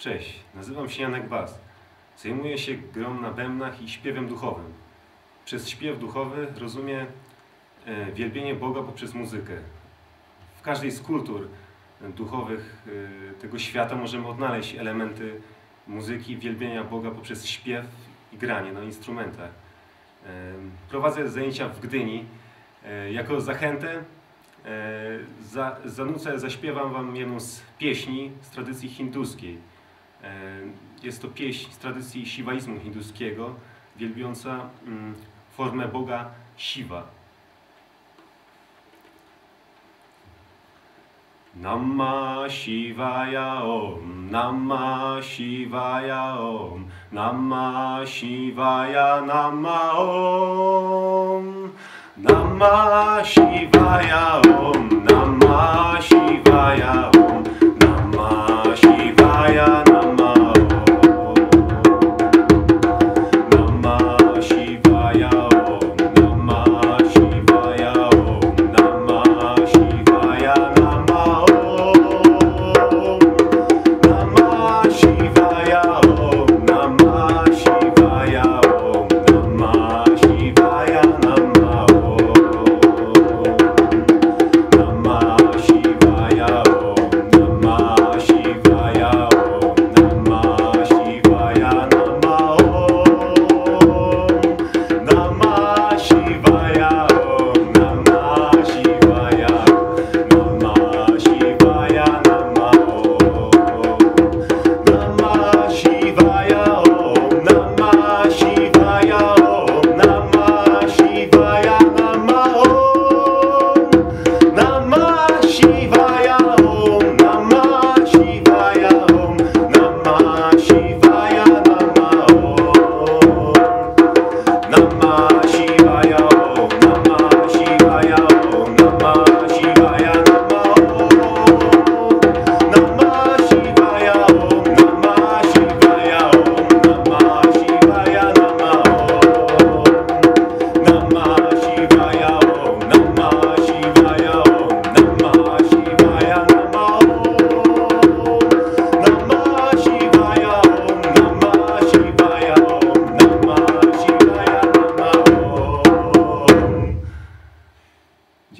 Cześć, nazywam się Janek Bas. Zajmuję się grą na bębnach i śpiewem duchowym. Przez śpiew duchowy rozumiem e, wielbienie Boga poprzez muzykę. W każdej z kultur duchowych e, tego świata możemy odnaleźć elementy muzyki, wielbienia Boga poprzez śpiew i granie na instrumentach. E, Prowadzę zajęcia w Gdyni. Jako zachętę za, zanucę, zaśpiewam Wam jedną z pieśni z tradycji hinduskiej. E, Jest to pieśń z tradycji siwaizmu hinduskiego, wielbiąca mm, formę Boga Shiva. Namah Shivaya Om, Namah Shivaya Om, Namah Shivaya Namah Om. Namah Shivaya Om,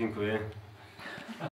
Dziękuję.